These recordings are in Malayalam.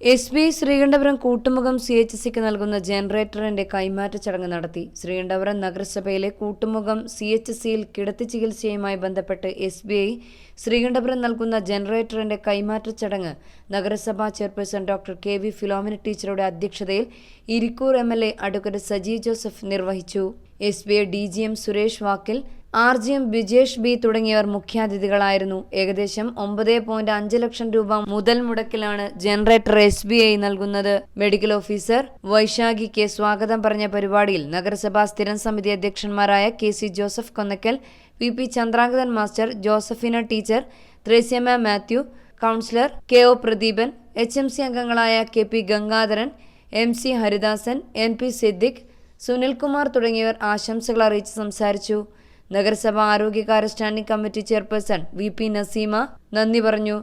S B I Sreekandapuram Koottumukham C H സിക്ക് നൽകുന്ന ജനറേറ്ററിന്റെ കൈമാറ്റ ചടങ്ങ് നടത്തി. ശ്രീകണ്ഠപുരം നഗരസഭയിലെ കൂട്ടുമുഖം സി എച്ച് സിയിൽ കിടത്തി ചികിത്സയുമായി ബന്ധപ്പെട്ട് എസ് ബി ഐ ശ്രീകണ്ഠപുരം നൽകുന്ന ജനറേറ്ററിന്റെ കൈമാറ്റ ചടങ്ങ് നഗരസഭാ chairperson doctor K V Philomina ടീച്ചറുടെ അധ്യക്ഷതയിൽ Irikkur M L A advocate Sajeev Joseph നിർവഹിച്ചു. S B I D G M Suresh വാക്കിൽ R G M Bijesh B തുടങ്ങിയവർ മുഖ്യാതിഥികളായിരുന്നു. ഏകദേശം ഒമ്പത് പോയിന്റ് അഞ്ച് ലക്ഷം രൂപ മുതൽ മുടക്കിലാണ് ജനറേറ്റർ എസ് ബി ഐ നൽകുന്നത്. മെഡിക്കൽ ഓഫീസർ വൈശാഖി കെ സ്വാഗതം പറഞ്ഞ പരിപാടിയിൽ നഗരസഭാ സ്ഥിരം സമിതി അധ്യക്ഷന്മാരായ K C Joseph Konnakkal V P Chandrangathan master Josephina teacher Thresiamma Mathew councillor K O Pradeepan H M C അംഗങ്ങളായ K P Gangadharan M C Haridasan N P Siddique Sunilkumar തുടങ്ങിയവർ ആശംസകൾ അറിയിച്ച് സംസാരിച്ചു. നഗരസഭ ആരോഗ്യകാര്യ standing committee chairperson V P Naseema നന്ദി പറഞ്ഞു.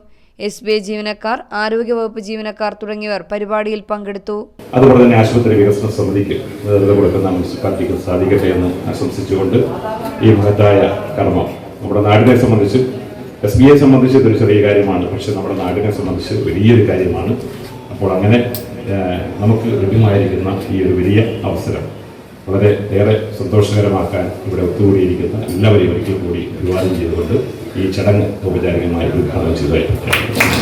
എസ് ബി ഐ ജീവനക്കാർ ആരോഗ്യവകുപ്പ് ജീവനക്കാർ തുടങ്ങിയവർ പരിപാടിയിൽ പങ്കെടുത്തു. അതുപോലെ തന്നെ ആശുപത്രി വികസന സമിതിക്ക് നേതൃത്വം കൊടുക്കുന്ന മുനിസിപ്പാലിറ്റിക്ക് സാധിക്കട്ടെ എന്ന് ആശംസിച്ചുകൊണ്ട് ഈ മഹത്തായ കർമ്മം നമ്മുടെ നാടിനെ സംബന്ധിച്ച് എസ് ബി ഐ സംബന്ധിച്ച് ഇതൊരു ചെറിയ കാര്യമാണ്. പക്ഷെ നമ്മുടെ നാടിനെ സംബന്ധിച്ച് വലിയൊരു കാര്യമാണ്. അപ്പോൾ അങ്ങനെ നമുക്ക് ലഭ്യമായിരിക്കുന്ന ഈ ഒരു വലിയ അവസരം. വളരെ ഏറെ സന്തോഷകരമാക്കാൻ ഇവിടെ ഒത്തുകൂടിയിരിക്കുന്ന എല്ലാവരെയും ഒരിക്കൽ കൂടി അഭിവാദം ചെയ്തുകൊണ്ട് ഈ ചടങ്ങ് ഔപചാരികമായി ഉദ്ഘാടനം ചെയ്തതായി